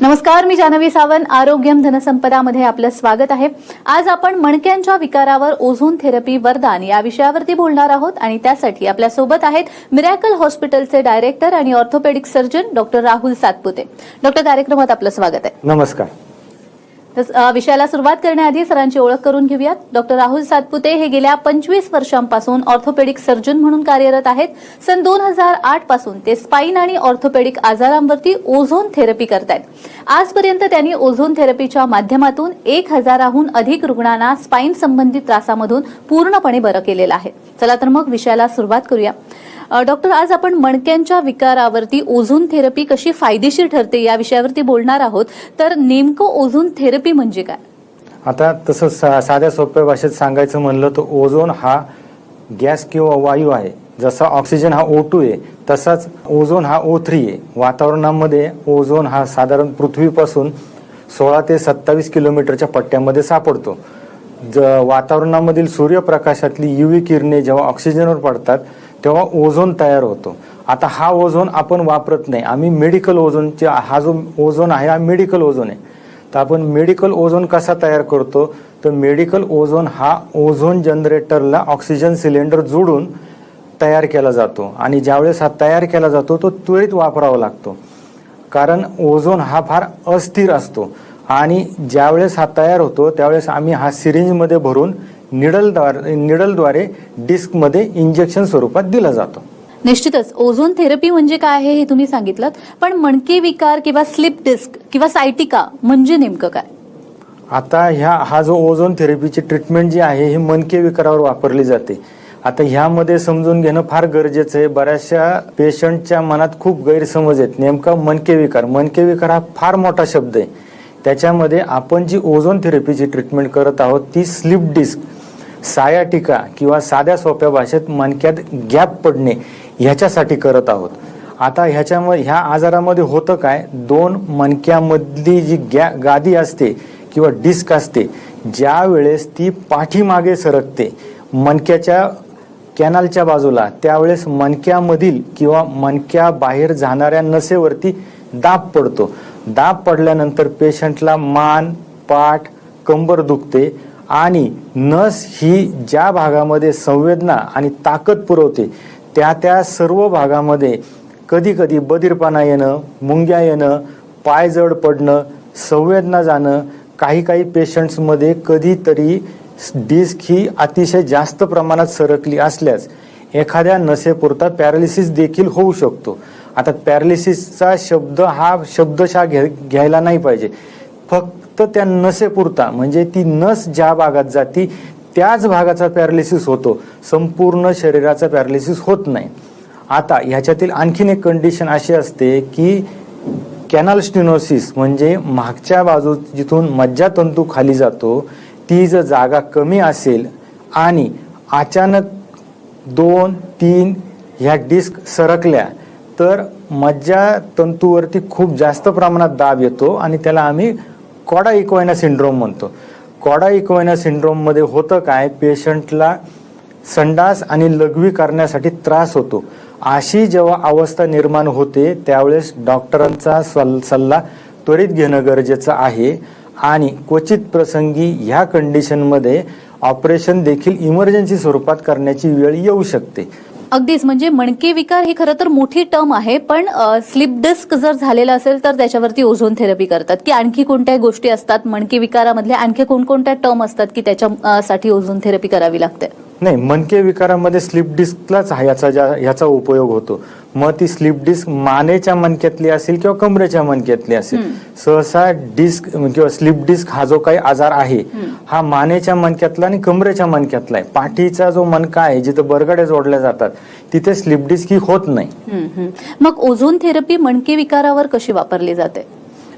नमस्कार मी जानवी सावंत. आरोग्यम धनसंपदामध्ये आपलं स्वागत आहे. आज आपण मणक्यांच्या विकारावर ओझोन थेरपी वरदान या विषयावरती बोलणार आहोत आणि त्यासाठी आपल्यासोबत आहेत मिरॅकल हॉस्पिटलचे डायरेक्टर आणि orthopaedic surgeon doctor Rahul Satpute. Doctor कार्यक्रमात आपलं स्वागत आहे. नमस्कार. विषयाला सुरुवात करण्याआधी सरांची ओळख करून घेऊयात. डॉक्टर राहुल सातपुते हे गेल्या पंचवीस वर्षांपासून ऑर्थोपेडिक सर्जन म्हणून कार्यरत आहेत. सन दोन हजार आठपासून ते स्पाईन आणि ऑर्थोपेडिक आजारांवरती ओझोन थेरपी करतायत. आजपर्यंत त्यांनी ओझोन थेरपीच्या माध्यमातून एक हजाराहून अधिक रुग्णांना स्पाईन संबंधित त्रासामधून पूर्णपणे बरं केलेलं आहे. चला तर मग विषयाला सुरुवात करूया. डॉक्टर आज आपण मणक्यांच्या विकारावरती ओझोन थेरपी कशी फायदेशीर ठरते या विषयावरती बोलणार आहोत. तर नेमकं ओझोन थेरपी म्हणजे काय? आता तसं सा साध्या सोप्या भाषेत सांगायचं म्हणलं तर ओझोन हा गॅस किंवा वायू आहे. जसा ऑक्सिजन हा ओ टू आहे तसाच ओझोन हा ओ थ्री आहे वातावरणामध्ये ओझोन हा साधारण पृथ्वीपासून सोळा ते सत्तावीस किलोमीटरच्या पट्ट्यामध्ये सापडतो. ज वातावरणामधील सूर्यप्रकाशातली युवी किरणे जेव्हा ऑक्सिजनवर पडतात तेव्हा ओझोन तयार होतो. आता हा ओझोन आपण वापरत नाही. आम्ही मेडिकल ओझोनचे हा जो ओझोन आहे हा मेडिकल ओझोन आहे. तर आपण मेडिकल ओझोन कसा तयार करतो? तर मेडिकल ओझोन हा ओझोन जनरेटरला ऑक्सिजन सिलेंडर जोडून तयार केला जातो. आणि ज्यावेळेस हा तयार केला जातो तो त्वरित वापरावा लागतो. कारण ओझोन हा फार अस्थिर असतो. आणि ज्यावेळेस हा तयार होतो त्यावेळेस आम्ही हा सिरिंजमध्ये भरून निडलद्वारे निडलद्वारे डिस्कमध्ये इंजेक्शन स्वरूपात दिला जातो. निश्चितच ओझोन थेरपी म्हणजे काय आहे हे तुम्ही सांगितलं पण मणके विकार किंवा स्लिप डिस्क किंवा सायटिका म्हणजे नेमकं काय? आता ह्या हा जो ओझोन थेरपीची ट्रीटमेंट जी आहे ही मनके विकारावर वापरली जाते. आता ह्यामध्ये समजून घेणं फार गरजेचं आहे. बऱ्याचशा पेशंटच्या मनात खूप गैरसमज आहेत. नेमका मनके विकार. मनके विकार हा फार मोठा शब्द आहे. त्याच्यामध्ये आपण जी ओझोन थेरपीची ट्रीटमेंट करत आहोत ती स्लिप डिस्क सायाटिका किंवा साध्या सोप्या भाषेत मणक्यात गॅप पडणे ह्याच्यासाठी करत आहोत. आता ह्याच्यामध्ये ह्या आजारामध्ये होतं काय? दोन मणक्यामधली जी गॅ गादी असते किंवा डिस्क असते ज्या वेळेस ती पाठीमागे सरकते मणक्याच्या कॅनलच्या बाजूला त्यावेळेस मणक्यामधील किंवा मणक्या बाहेर जाणाऱ्या नसेवरती दाब पडतो. दाब पडल्यानंतर पेशंटला मान पाठ कंबर दुखते. आणि नस ही ज्या भागामध्ये संवेदना आणि ताकद पुरवते त्या त्या सर्व भागामध्ये कधी कधी बधीरपणा येणं मुंग्या येणं पाय जड पडणं संवेदना जाणं काही काही पेशंट्समध्ये कधीतरी डिस्क ही अतिशय जास्त प्रमाणात सरकली असल्यास एखाद्या नसेपुरता पॅरालिसिस देखील होऊ शकतो. आता पॅरालिसिसचा शब्द हा शब्दशा घे घ्यायला नाही पाहिजे. फक्त त्या नसेपुरता म्हणजे ती नस ज्या भागात जाती त्याच भागाचा पॅरालिसिस होतो. संपूर्ण शरीराचा पॅरालिसिस होत नाही. आता ह्याच्यातील आणखीन एक कंडिशन अशी असते की कॅनल स्टिनोसिस म्हणजे मागच्या बाजू जिथून मज्जातंतू खाली जातो ती जर जागा कमी असेल आणि अचानक दोन तीन ह्या डिस्क सरकल्या तर मज्जातंतूवरती खूप जास्त प्रमाणात दाब येतो आणि त्याला आम्ही कॉडा इक्वायना सिंड्रोम म्हणतो. कॉडा इक्वायना सिंड्रोममध्ये होतं काय? पेशंटला संडास आणि लघवी करण्यासाठी त्रास होतो. अशी जेव्हा अवस्था निर्माण होते त्यावेळेस डॉक्टरांचा सल- सल्ला त्वरित घेणं गरजेचं आहे. आणि क्वचित प्रसंगी ह्या कंडिशनमध्ये ऑपरेशन देखील इमर्जन्सी स्वरूपात करण्याची वेळ येऊ शकते. अगदीच म्हणजे मणके विकार ही खरं तर मोठी टर्म आहे पण स्लिप डिस्क जर झालेला असेल तर त्याच्यावरती ओझोन थेरपी करतात. की आणखी कोणत्या गोष्टी असतात मणके विकारामधल्या आणखी कोणकोणत्या टर्म असतात की त्याच्यासाठी ओझोन थेरपी करावी लागते? नाही मनके विकारामध्ये स्लिप डिस्कलाच हा याचा ज्या ह्याचा उपयोग होतो. मग ती स्लिप डिस्क मानेच्या मणक्यातली असेल किंवा कमरेच्या मणक्यातली असेल. सहसा डिस्क किंवा स्लिप डिस्क हा जो काही आजार आहे हा मानेच्या मणक्यातला आणि कमरेच्या मणक्यातला आहे. पाठीचा जो मणका आहे जिथं बरगड्या जोडल्या जातात तिथे स्लिप डिस्क ही होत नाही. मग ओझोन थेरपी मणके विकारावर कशी वापरली जाते?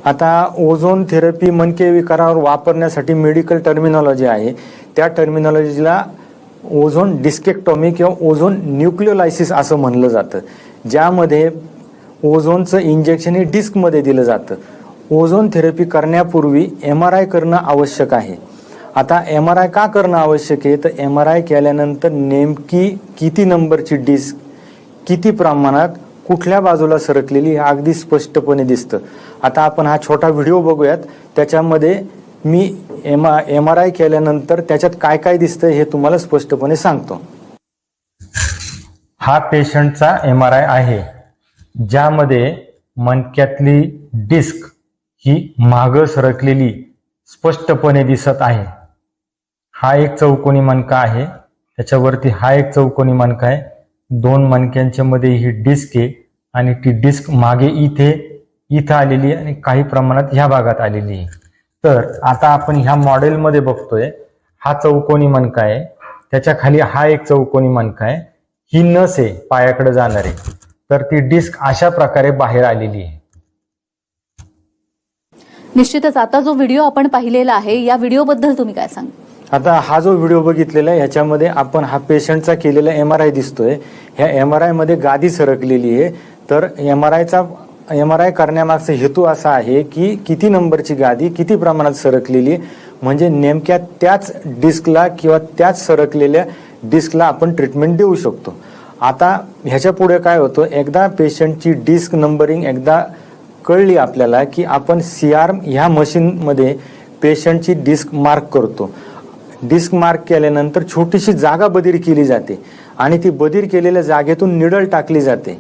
आता ओझोन थेरपी मनके विकारावर वापरण्यासाठी मेडिकल टर्मिनॉलॉजी आहे. त्या टर्मिनॉलॉजीला ओझोन डिस्केक्टॉमी किंवा ओझोन न्यूक्लिओलायसिस असं म्हणलं जातं. ज्यामध्ये ओझोनचं इंजेक्शन हे डिस्कमध्ये दिलं जातं. ओझोन थेरपी करण्यापूर्वी एम आर आय करणं आवश्यक आहे. आता एम आर आय का करणं आवश्यक आहे? तर एम आर आय केल्यानंतर नेमकी किती नंबरची डिस्क किती प्रमाणात कुठल्या बाजूला सरकलेली हे अगदी स्पष्टपणे दिसतं. आता आपण हा छोटा व्हिडिओ बघूयात. त्याच्यामध्ये मी एम एम आर आय केल्यानंतर त्याच्यात काय काय दिसतं हे तुम्हाला स्पष्टपणे सांगतो. हा पेशंटचा एम आर आय आहे ज्यामध्ये मणक्यातली डिस्क ही मागं सरकलेली स्पष्टपणे दिसत आहे. हा एक चौकोनी मणका आहे त्याच्यावरती हा एक चौकोनी मणका आहे. दोन मणक्यांच्या मध्ये ही डिस्क आहे आणि ती डिस्क मागे इथे इथं आलेली आहे आणि काही प्रमाणात ह्या भागात आलेली आहे. तर आता आपण ह्या मॉडेलमध्ये बघतोय हा चौकोनी मणका आहे. त्याच्याखाली हा एक चौकोनी मणका आहे. ही नस आहे पायाकडे जाणारी. तर ती डिस्क अशा प्रकारे बाहेर आलेली आहे. निश्चितच आता जो व्हिडिओ आपण पाहिलेला आहे या व्हिडिओबद्दल तुम्ही काय सांग? आता हा जो व्हिडिओ बघितलेला आहे ह्याच्यामध्ये आपण हा पेशंटचा केलेला एम आर आय दिसतोय. ह्या एम आर आयमध्ये गादी सरकलेली आहे. तर एम आर आयचा एम आर आय करण्यामागचा हेतू असा आहे की किती नंबरची गादी किती प्रमाणात सरकलेली म्हणजे नेमक्या त्याच डिस्कला किंवा त्याच सरकलेल्या डिस्कला आपण ट्रीटमेंट देऊ शकतो. आता ह्याच्या पुढे काय होतं? एकदा पेशंटची डिस्क नंबरिंग एकदा कळली आपल्याला की आपण सी आर ह्या मशीनमध्ये पेशंटची डिस्क मार्क करतो. डिस्क मार्क केल्यानंतर छोटीशी जागा बधीर केली जाते आणि ती बदीर केलेल्या जागेतून निडल टाकली जाते.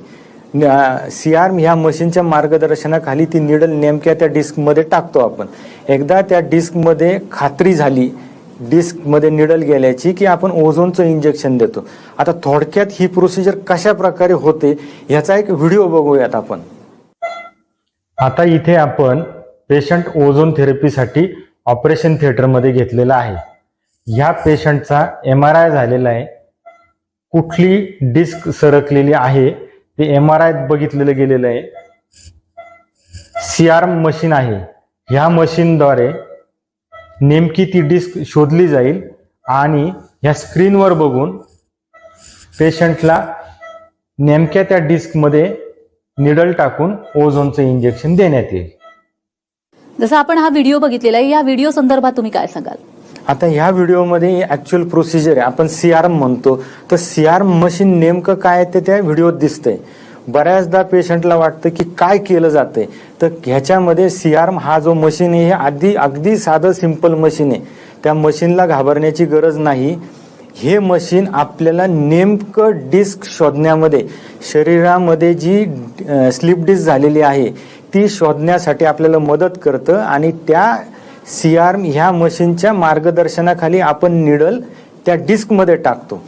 सी आर ह्या मशीनच्या मार्गदर्शनाखाली ती निडल नेमक्या त्या डिस्कमध्ये टाकतो आपण. एकदा त्या डिस्कमध्ये खात्री झाली डिस्कमध्ये निडल गेल्याची की आपण ओझोनचं इंजेक्शन देतो. आता थोडक्यात ही प्रोसिजर कशा प्रकारे होते ह्याचा एक व्हिडिओ बघूयात आपण. आता इथे आपण पेशंट ओझोन थेरपीसाठी ऑपरेशन थिएटरमध्ये घेतलेला आहे. ह्या पेशंटचा एम आर आय झालेला आहे. कुठली डिस्क सरकलेली आहे ते एम आर आय बघितलेलं गेलेलं आहे. सी आर मशीन आहे. ह्या मशीनद्वारे नेमकी ती डिस्क शोधली जाईल आणि ह्या स्क्रीनवर बघून पेशंटला नेमक्या त्या डिस्कमध्ये निडल टाकून ओझोनचं इंजेक्शन देण्यात येईल. जसं आपण हा व्हिडिओ बघितलेला आहे या व्हिडिओ संदर्भात तुम्ही काय सांगाल? आता ह्या व्हिडिओमध्ये ॲक्च्युअल प्रोसिजर आहे. आपण सी सीआरएम म्हणतो. तर सी आर मशीन नेमकं काय आहे ते त्या व्हिडिओत दिसतंय. बऱ्याचदा पेशंटला वाटतं की काय केलं जातंय. तर ह्याच्यामध्ये सी सीआरएम हा जो मशीन आहे हे आधी अगदी साधं सिंपल मशीन आहे. त्या मशीनला घाबरण्याची गरज नाही. हे मशीन आपल्याला नेमकं डिस्क शोधण्यामध्ये शरीरामध्ये जी स्लिप डिस्क झालेली आहे ती शोधण्यासाठी आपल्याला मदत करतं आणि त्या सी ह्या मशीनच्या मार्गदर्शनाखाली आपण निडल त्या डिस्कमध्ये टाकतो.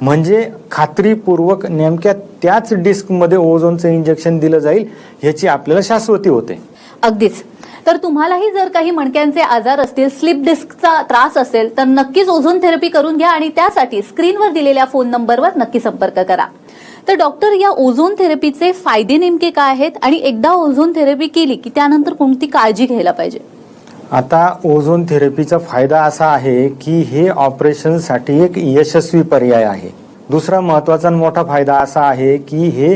म्हणजे खात्रीपूर्वक नेमक्या त्याच डिस्कमध्ये ओझोनचं इंजेक्शन दिलं जाईल ह्याची आपल्याला शाश्वती होते. अगदीच. तर तुम्हालाही जर काही मणक्यांचे आजार असतील स्लिप डिस्कचा त्रास असेल तर नक्कीच ओझोन थेरपी करून घ्या आणि त्यासाठी स्क्रीनवर दिलेल्या फोन नंबरवर नक्की संपर्क करा. तर डॉक्टर या ओझोन थेरपीचे फायदे नेमके काय आहेत? आणि एकदा ओझोन थेरपी केली की त्यानंतर कोणती काळजी घ्यायला पाहिजे? आता ओझोन थेरपीचा फायदा असा आहे की हे ऑपरेशनसाठी एक यशस्वी पर्याय आहे. दुसरा महत्त्वाचा आणि मोठा फायदा असा आहे की हे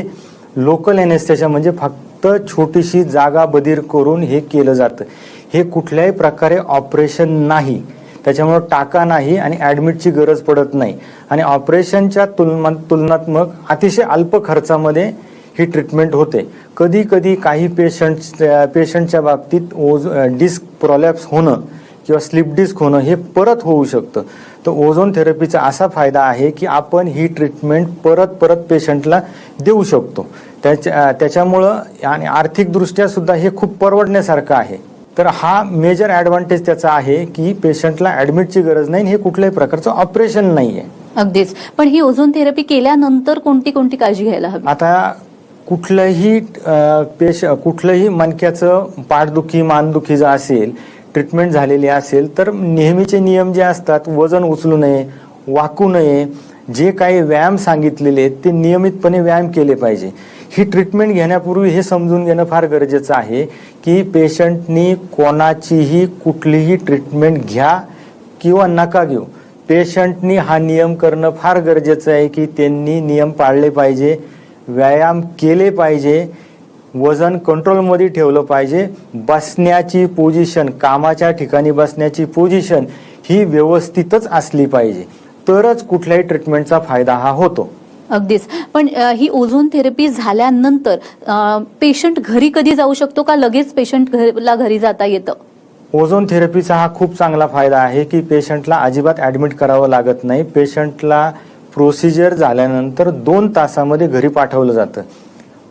लोकल एनेस्थेशा म्हणजे फक्त छोटीशी जागा बधीर करून हे केलं जातं. हे कुठल्याही प्रकारे ऑपरेशन नाही. त्याच्यामुळे टाका नाही आणि ॲडमिटची गरज पडत नाही. आणि ऑपरेशनच्या तुलना तुलनात्मक अतिशय अल्प खर्चामध्ये ही ट्रीटमेंट होते. कधी कधी काही पेशंट पेशंटच्या बाबतीत ओझ डिस्क प्रॉलॅप्स होणं किंवा स्लिप डिस्क होणं हे परत होऊ शकतं. तर ओझोन थेरपीचा असा फायदा आहे की आपण ही ट्रीटमेंट परत परत पेशंटला देऊ शकतो. त्याच्या त्याच्यामुळं आणि आर्थिकदृष्ट्या सुद्धा हे खूप परवडण्यासारखं आहे. तर हा मेजर ॲडव्हान्टेज त्याचा आहे की पेशंटला ॲडमिटची गरज नाही हे कुठल्याही प्रकारचं ऑपरेशन नाही आहे अगदीच. पण ही ओझोन थेरपी केल्यानंतर कोणती कोणती काळजी घ्यायला हवी? आता कुठलंही पेश कुठलंही मणक्याचं पाठदुखी मानदुखी जर असेल ट्रीटमेंट झालेली असेल तर नेहमीचे नियम जे असतात वजन उचलू नये वाकू नये जे काही व्यायाम सांगितलेले आहेत ते नियमितपणे व्यायाम केले पाहिजे. ही ट्रीटमेंट घेण्यापूर्वी हे समजून घेणं फार गरजेचं आहे की पेशंटनी कोणाचीही कुठलीही ट्रीटमेंट घ्या किंवा नका घेऊ. पेशंटनी हा नियम करणं फार गरजेचं आहे की त्यांनी नियम पाळले पाहिजे. व्यायाम केले पाहिजे वजन कंट्रोलमध्ये ठेवलं पाहिजे बसण्याची पोझिशन कामाच्या ठिकाणी बसण्याची पोझिशन ही व्यवस्थितच असली पाहिजे. तरच कुठल्याही ट्रीटमेंटचा फायदा हा होतो. अगदीच. पण ही ओझोन थेरपी झाल्यानंतर पेशंट घरी कधी जाऊ शकतो का? लगेच पेशंट ला घरी जाता येतं? ओझोन थेरपीचा हा खूप चांगला फायदा आहे की पेशंटला अजिबात ऍडमिट करावं लागत नाही. पेशंटला प्रोसिजर झाल्यानंतर दोन तासामध्ये घरी पाठवलं जातं.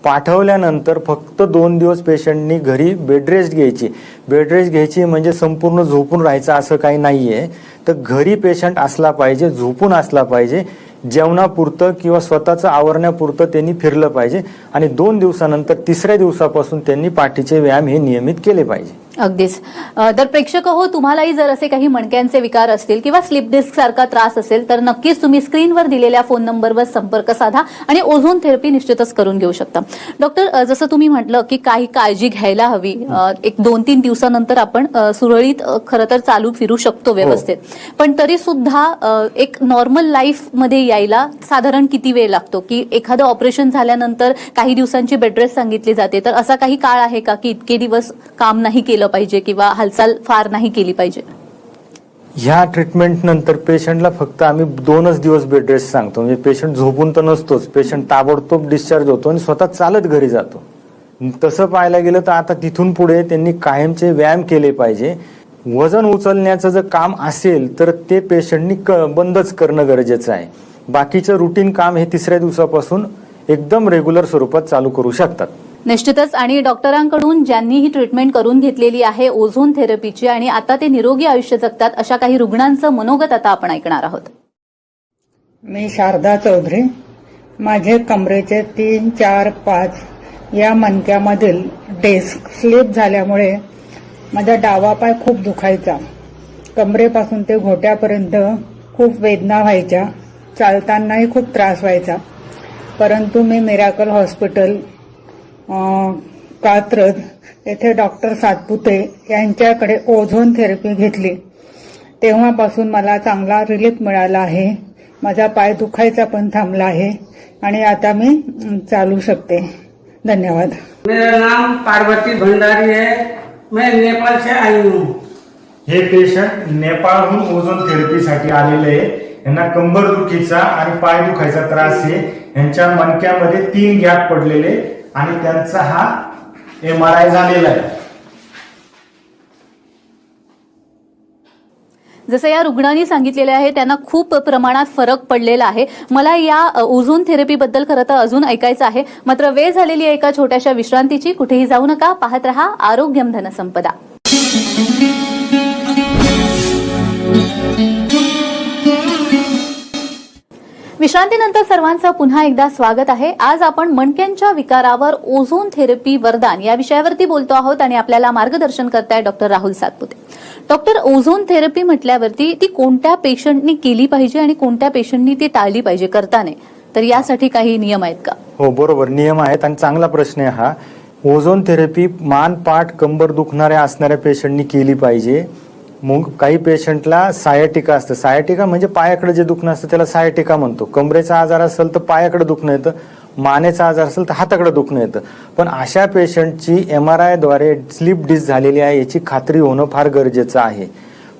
पाठवल्यानंतर फक्त दोन दिवस पेशंटनी घरी बेडरेस्ट घ्यायची. बेडरेस्ट घ्यायची म्हणजे संपूर्ण झोपून राहायचं असं काही नाही आहे तर घरी पेशंट असला पाहिजे झोपून असला पाहिजे जेवणापुरतं किंवा स्वतःचं आवरण्यापुरतं त्यांनी फिरलं पाहिजे आणि दोन दिवसानंतर तिसऱ्या दिवसापासून त्यांनी पाठीचे व्यायाम हे नियमित केले पाहिजे. अगदीच. तर प्रेक्षक हो तुम्हालाही जर असे काही मणक्यांचे विकार असतील किंवा स्लिप डिस्क सारखा त्रास असेल तर नक्कीच तुम्ही स्क्रीनवर दिलेल्या फोन नंबरवर संपर्क साधा आणि ओझोन थेरपी निश्चितच करून घेऊ शकता. डॉक्टर जसं तुम्ही म्हटलं की काही काळजी घ्यायला हवी. एक दोन तीन दिवसानंतर आपण सुरळीत खरं तर चालू फिरू शकतो व्यवस्थित. पण तरी सुद्धा एक नॉर्मल लाईफमध्ये यायला साधारण किती वेळ लागतो? की एखादं ऑपरेशन झाल्यानंतर काही दिवसांची बेडरेस्ट सांगितली जाते. तर असा काही काळ आहे का की इतके दिवस काम नाही केलं पाहिजे किंवा हालचाल फार नाही केली पाहिजे? ह्या ट्रीटमेंट नंतर पेशंटला फक्त आम्ही दोनच दिवस बेड रेस्ट सांगतो. म्हणजे पेशंट झोपून तर नसतोच. पेशंट ताबडतोब डिस्चार्ज होतो आणि स्वतः चालत घरी जातो. तसं पाहायला गेलं तर आता तिथून पुढे त्यांनी कायमचे व्यायाम केले पाहिजे. वजन उचलण्याचं जर काम असेल तर ते पेशंटनी क- बंदच करणं गरजेचं आहे. बाकीचं रुटीन काम हे तिसऱ्या दिवसापासून एकदम रेग्युलर स्वरूपात चालू करू शकतात. निश्चितच आणि डॉक्टरांकडून ज्यांनी ही ट्रीटमेंट करून घेतलेली आहे ओझोन थेरपीची आणि आता ते निरोगी आयुष्य जगतात अशा काही रुग्णांचं मनोगत आता आपण ऐकणार आहोत. मी शारदा चौधरी. माझे कमरेचे तीन चार पाच या मणक्यामधील डेस्क स्लिप झाल्यामुळे माझा डावा पाय खूप दुखायचा. कमरेपासून ते घोट्यापर्यंत खूप वेदना व्हायच्या. चालतानाही खूप त्रास व्हायचा. परंतु मी मिराकल हॉस्पिटल कात्रज येथे डॉक्टर सातपुते यांच्याकडे ओझोन थेरपी घेतली. तेव्हापासून मला चांगला रिलीफ मिळाला आहे. माझा पाय दुखायचा पण थांबला आहे आणि आता मी चालू शकते. धन्यवाद. मेरा नाम पार्वती भंडारी है। मैं नेपाल से आई हूँ। हे पेशंट नेपाळहून ओझोन थेरपीसाठी आलेले आहे. यांना कंबर दुखीचा आणि पाय दुखायचा त्रास आहे. यांच्या मणक्यामध्ये तीन गॅप पडलेले आणि त्यांचा हा एम आर आय झालेला आहे. जसं या रुग्णांनी सांगितलेले आहे त्यांना खूप प्रमाणात फरक पडलेला आहे. मला या ओझोन थेरपीबद्दल खरं तर अजून ऐकायचं आहे. मात्र वेळ झालेली आहे एका छोट्याशा विश्रांतीची. कुठेही जाऊ नका पाहत रहा आरोग्यम धनसंपदा. विश्रांतीनंतर सर्वांचं पुन्हा एकदा स्वागत आहे. आज आपण मणक्यांच्या विकारावर ओझोन थेरपी वरदान या विषयावरती बोलतो आहोत आणि आपल्याला मार्गदर्शन करताय doctor Rahul Satpute. Doctor ozone therapy म्हटल्यावरती ती कोणत्या पेशंटनी केली पाहिजे आणि कोणत्या पेशंटनी ती टाळली पाहिजे करताना? तर यासाठी काही नियम आहेत का? हो बरोबर. नियम आहेत आणि चांगला प्रश्न आहे हा. ओझोन थेरपी मान पाठ कंबर दुखणाऱ्या असणाऱ्या पेशंटनी केली पाहिजे. मग काही पेशंटला सायटिका असतं. सायटिका म्हणजे पायाकडे जे दुखणं असतं त्याला सायाटिका म्हणतो. कमरेचा आजार असेल तर पायाकडे दुखणं येतं. मानेचा आजार असेल तर हाताकडे दुखणं येतं. पण अशा पेशंटची एम आर आयद्वारे स्लिप डिस झालेली आहे याची खात्री होणं फार गरजेचं आहे.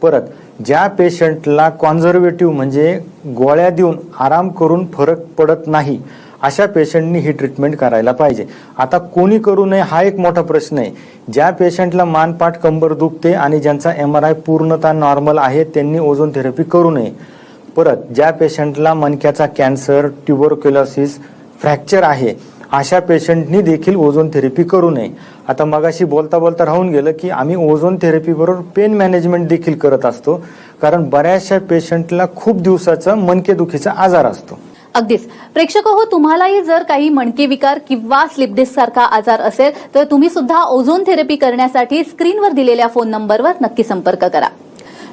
परत ज्या पेशंटला कॉन्झर्वेटिव्ह म्हणजे गोळ्या देऊन आराम करून फरक पडत नाही अशा पेशंटनी ही ट्रीटमेंट करायला पाहिजे. आता कोणी करू नये हा एक मोठा प्रश्न आहे. ज्या पेशंटला मानपाठ कंबर दुखते आणि ज्यांचा एम आर आय पूर्णतः नॉर्मल आहे त्यांनी ओझोन थेरपी करू नये. परत ज्या पेशंटला मणक्याचा कॅन्सर ट्युबरक्युलॉसिस फ्रॅक्चर आहे अशा पेशंटनी देखील ओझोन थेरपी करू नये. आता मगाशी बोलता बोलता राहून गेलं की आम्ही ओझोन थेरपीबरोबर पेन मॅनेजमेंट देखील करत असतो. कारण बऱ्याचशा पेशंटला खूप दिवसाचा मनकेदुखीचा आजार असतो. अगदीच. प्रेक्षक हो तुम्हालाही जर काही मणके विकार किंवा स्लिपडिस सारखा आजार असेल तर तुम्ही सुद्धा ओझोन थेरपी करण्यासाठी स्क्रीनवर दिलेल्या फोन नंबरवर नक्की संपर्क करा.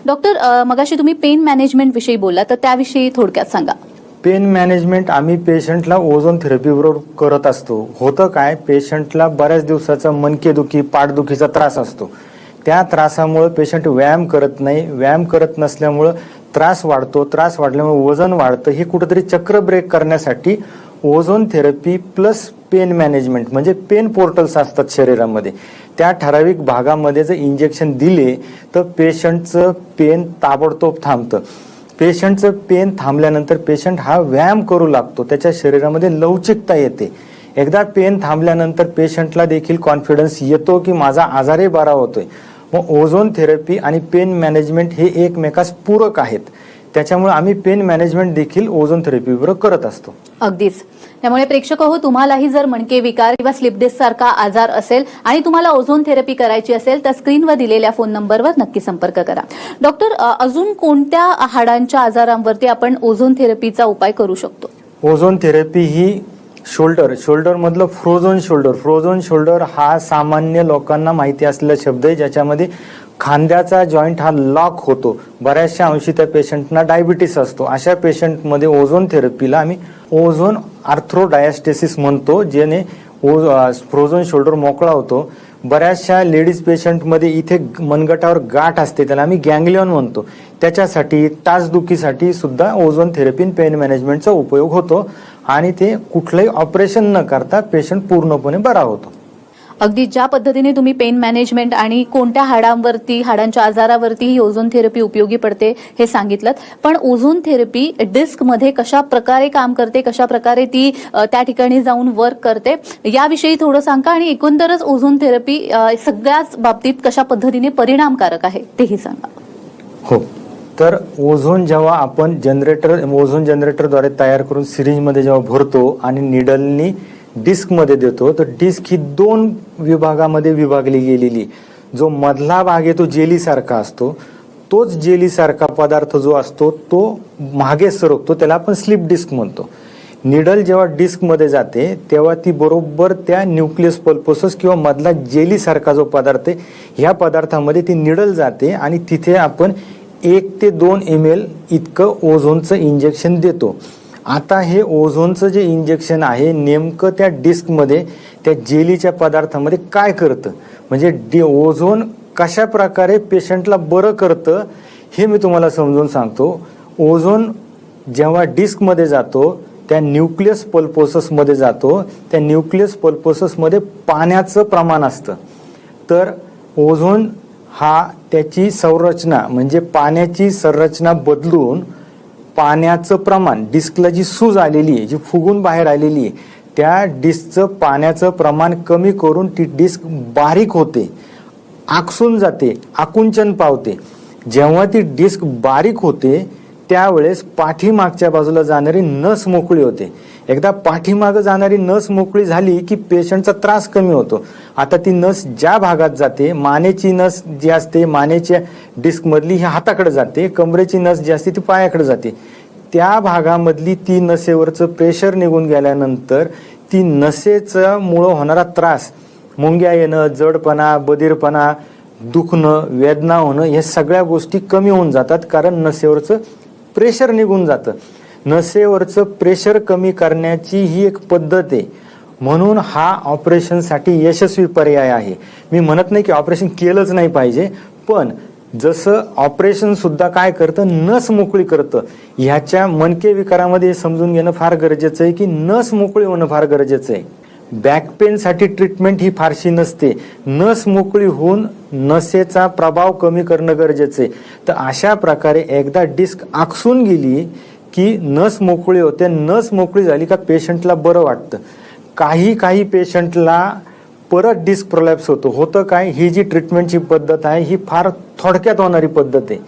डॉक्टर मगाशी तुम्ही पेन मॅनेजमेंट विषयी बोलला तर त्याविषयी थोडक्यात सांगा. पेन मॅनेजमेंट आम्ही पेशंटला ओझोन थेरपी बरोबर करत असतो. होतं काय? पेशंटला बऱ्याच दिवसाचा मनकेदुखी पाठदुखीचा त्रास असतो. त्या त्रासामुळे पेशंट व्यायाम करत नाही व्यायाम करत नसल्यामुळं त्रास वाढतो त्रास वाढल्यामुळे वजन वाढतं. हे कुठंतरी चक्र ब्रेक करण्यासाठी ozone therapy plus pain management म्हणजे पेन पोर्टल्स असतात शरीरामध्ये. त्या ठराविक भागामध्ये जर इंजेक्शन दिले तर पेशंटचं पेन ताबडतोब थांबतं. पेशंटचं पेन थांबल्यानंतर पेशंट हा व्यायाम करू लागतो. त्याच्या शरीरामध्ये लवचिकता येते. एकदा पेन थांबल्यानंतर पेशंटला देखील कॉन्फिडन्स येतो की माझा आजारही बरा होतोय. मग ओझोन थेरपी आणि पेन मॅनेजमेंट हे एकमेकास पूरक आहेत. त्याच्यामुळे आम्ही पेन मॅनेजमेंट देखील ओझोन थेरपीवर करत असतो. अगदीच. त्यामुळे प्रेक्षक हो तुम्हालाही जर मणके विकार किंवा स्लिप डिस्क सारखा आजार असेल आणि तुम्हाला ओझोन थेरपी करायची असेल तर स्क्रीनवर दिलेल्या फोन नंबरवर नक्की संपर्क करा. डॉक्टर अजून कोणत्या हाडांच्या आजारांवरती आपण ओझोन थेरपीचा उपाय करू शकतो? ओझोन थेरपी ही शोल्डर शोल्डर मधलं फ्रोझन शोल्डर. फ्रोझन शोल्डर हा सामान्य लोकांना माहिती असलेला शब्द आहे ज्याच्यामध्ये खांद्याचा जॉईंट हा लॉक होतो. बऱ्याचशा अंशी त्या पेशंटना डायबिटीस असतो. अशा पेशंटमध्ये ओझोन थेरपीला आम्ही ओझोन आर्थ्रोडायस्टेसिस म्हणतो ज्याने फ्रोझन शोल्डर मोकळा होतो. बऱ्याचशा लेडीज पेशंटमध्ये इथे मनगटावर गाठ असते त्याला आम्ही गँगलियॉन म्हणतो. त्याच्यासाठी तासदुखीसाठी सुद्धा ओझोन थेरपी पेन मॅनेजमेंटचा उपयोग होतो. आणि ते कुठलंही ऑपरेशन न करता पेशंट पूर्णपणे बरा होतो. अगदी ज्या पद्धतीने तुम्ही पेन मॅनेजमेंट आणि कोणत्या हाडांवरती हाडांच्या आजारावरती ही ओझोन थेरपी उपयोगी पडते हे सांगितलं पण ओझोन थेरपी डिस्कमध्ये कशा प्रकारे काम करते कशा प्रकारे ती त्या ठिकाणी जाऊन वर्क करते याविषयी थोडं सांगा आणि एकंदरच ओझोन थेरपी सगळ्याच बाबतीत कशा पद्धतीने परिणामकारक आहे तेही सांगा. हो. तर ओझोन जेव्हा आपण जनरेटर ओझोन जनरेटरद्वारे तयार करून सिरींजमध्ये जेव्हा भरतो आणि निडलनी डिस्कमध्ये देतो तर डिस्क ही दोन विभागामध्ये विभागली गेलेली. जो मधला भाग आहे तो जेलीसारखा असतो. तोच जेलीसारखा पदार्थ जो असतो तो मागे सरकतो. त्याला आपण स्लिप डिस्क म्हणतो. निडल जेव्हा डिस्कमध्ये जाते तेव्हा ती बरोबर त्या न्यूक्लियस पल्पोसस किंवा मधला जेलीसारखा जो पदार्थ आहे ह्या पदार्थामध्ये ती निडल जाते आणि तिथे आपण एक ते दोन एम एल इतकं ओझोनचं इंजेक्शन देतो. आता हे ओझोनचं जे इंजेक्शन आहे नेमकं त्या डिस्कमध्ये त्या जेलीच्या पदार्थामध्ये काय करतं? म्हणजे डि ओझोन कशा प्रकारे पेशंटला बरं करतं हे मी तुम्हाला समजून सांगतो. ओझोन जेव्हा डिस्कमध्ये जातो त्या न्यूक्लियस पल्पोससमध्ये जातो त्या न्यूक्लियस पल्पोससमध्ये पाण्याचं प्रमाण असतं. तर ओझोन हा त्याची संरचना म्हणजे पाण्याची संरचना बदलून पाण्याचं प्रमाण डिस्कला जी सूज आलेली आहे जी फुगून बाहेर आलेली आहे त्या डिस्कचं पाण्याचं प्रमाण कमी करून ती डिस्क बारीक होते आकसून जाते आकुंचन पावते. जेव्हा ती डिस्क बारीक होते त्यावेळेस पाठीमागच्या बाजूला जाणारी नस मोकळी होते. एकदा पाठीमागं जाणारी नस मोकळी झाली की पेशंटचा त्रास कमी होतो. आता ती नस ज्या भागात जाते मानेची नस जी असते मानेच्या डिस्कमधली ही हाताकडे जाते कमरेची नस जी असते ती पायाकडे जाते. त्या भागामधली ती नसेवरचं प्रेशर निघून गेल्यानंतर ती नसेचं मुळं होणारा त्रास मुंग्या येणं जडपणा बधीरपणा दुखणं वेदना होणं या सगळ्या गोष्टी कमी होऊन जातात कारण नसेवरचं प्रेशर निघून जातं. नसेवरचं प्रेशर कमी करण्याची ही एक पद्धत आहे. म्हणून हा ऑपरेशनसाठी यशस्वी पर्याय आहे. मी म्हणत नाही की ऑपरेशन केलंच नाही पाहिजे पण जसं ऑपरेशन सुद्धा काय करतं? नस मोकळी करतं. ह्याच्या मनके विकारामध्ये समजून घेणं फार गरजेचं आहे की नस मोकळी होणं फार गरजेचं आहे. बॅक पेनसाठी ट्रीटमेंट ही फारशी नसते. नस मोकळी होऊन नसेचा प्रभाव कमी करणं गरजेचं आहे. तर अशा प्रकारे एकदा डिस्क आखसून गेली की नस मोकळी होते. नस मोकळी झाली का पेशंटला बरं वाटतं. काही काही पेशंटला परत डिस्क प्रोलॅप्स होतो. होतं काय? ही जी ट्रीटमेंटची पद्धत आहे ही फार थोडक्यात होणारी पद्धत आहे.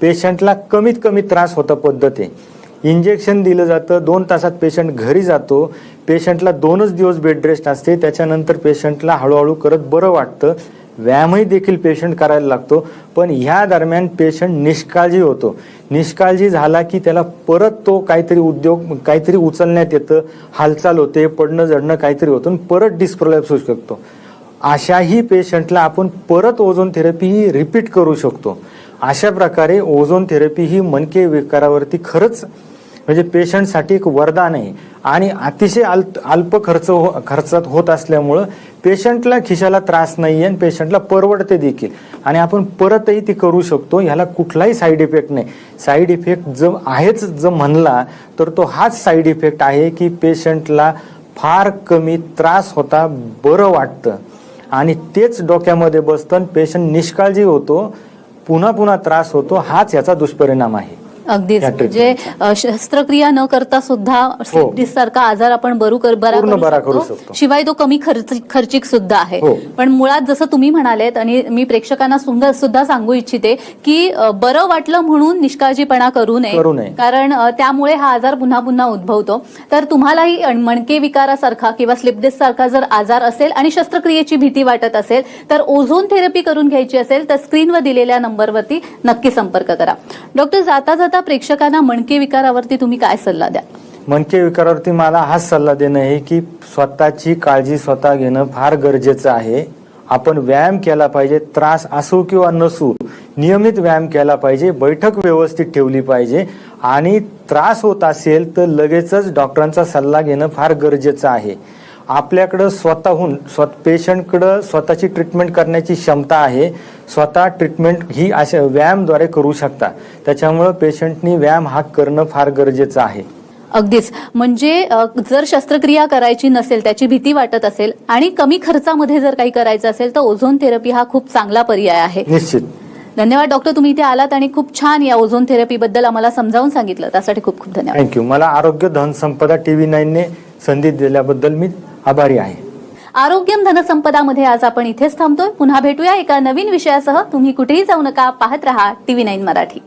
पेशंटला कमीत कमी त्रास होता पद्धत आहे. इंजेक्शन दिलं जातं दोन तासात पेशंट घरी जातो. पेशंटला दोनच दिवस बेड रेस्ट असते. त्याच्यानंतर पेशंटला हळूहळू करत बरं वाटतं. व्यायामही देखील पेशंट करायला लागतो. पण ह्या दरम्यान पेशंट निष्काळजी होतो. निष्काळजी झाला की त्याला परत तो काहीतरी उद्योग काहीतरी उचलण्यात येतं. हालचाल होते पडणं जडणं काहीतरी होतं. आणि परत डिस्प्रोलॅप्स होऊ शकतो. अशाही पेशंटला आपण परत ओझोन थेरपी ही रिपीट करू शकतो. अशा प्रकारे ओझोन थेरपी ही मनके विकारावरती खरंच म्हणजे पेशंटसाठी एक वरदान आहे. आणि अतिशय अल्प अल्प खर्च हो खर्चात होत असल्यामुळं पेशंटला खिशाला त्रास नाही आणि पेशंटला परवडते देखील. आणि आपण परतही ती करू शकतो ह्याला कुठलाही साईड इफेक्ट नाही. साईड इफेक्ट जर आहेच जर म्हणला तर तो हाच साईड इफेक्ट आहे की पेशंटला फार कमी त्रास होता बरं वाटतं. आणि तेच डोक्यामध्ये बसतं पेशंट निष्काळजी होतो पुन्हा पुन्हा त्रास होतो हाच याचा दुष्परिणाम आहे. अगदीच म्हणजे शस्त्रक्रिया न करता सुद्धा डिस्क सारखा आजार आपण बरू कर बरा हो. करू शकतो. शिवाय तो कमी खर्च खर्चिक सुद्धा आहे हो. पण मुळात जसं तुम्ही म्हणालेत आणि मी प्रेक्षकांना सुंदर सुद्धा सांगू इच्छिते की बरं वाटलं म्हणून निष्काळजीपणा करू नये करू नये. कारण त्यामुळे हा आजार पुन्हा पुन्हा उद्भवतो तर तुम्हालाही मणके विकारासारखा किंवा स्लिप डिस्क सारखा जर आजार असेल आणि शस्त्रक्रियेची भीती वाटत असेल तर ओझोन थेरपी करून घ्यायची असेल तर स्क्रीनवर दिलेल्या नंबरवरती नक्की संपर्क करा डॉक्टर जाता जाता प्रेक्षकांना मणके विकारावरती तुम्ही काय सल्ला द्या मनके विकारावरती मला हाच सल्ला देणं आहे की स्वतःची काळजी स्वतः घेणं फार गरजेचं आहे. आपण व्यायाम केला पाहिजे त्रास असू किंवा नसू नियमित व्यायाम केला पाहिजे बैठक व्यवस्थित ठेवली पाहिजे आणि त्रास होत असेल तर लगेचच डॉक्टरांचा सल्ला घेणं फार गरजेचं आहे. आपल्याकडं स्वतःहून स्व पेशंटकडं स्वतःची ट्रीटमेंट करण्याची क्षमता आहे. स्वतः ट्रीटमेंट ही अशा व्यायामद्वारे करू शकता. त्याच्यामुळं पेशंटनी व्यायाम हा करणं फार गरजेचं आहे. अगदीच. म्हणजे जर शस्त्रक्रिया करायची नसेल त्याची भीती वाटत असेल आणि कमी खर्चामध्ये जर काही करायचं असेल तर ओझोन थेरपी हा खूप चांगला पर्याय आहे. निश्चित. धन्यवाद डॉक्टर. तुम्ही इथे आलात आणि खूप छान या ओझोन थेरपी बद्दल आम्हाला समजावून सांगितलं. त्यासाठी खूप खूप धन्यवाद. थँक्यू मला आरोग्य धनसंपदा टीव्ही नाईनने संधी दिल्याबद्दल मी आभारी आहे. आरोग्यम धनसंपदामध्ये आज आपण इथेच थांबतोय. पुन्हा भेटूया एका नवीन विषयासह. तुम्ही कुठेही जाऊ नका. पाहत रहा टीव्ही नाईन मराठी.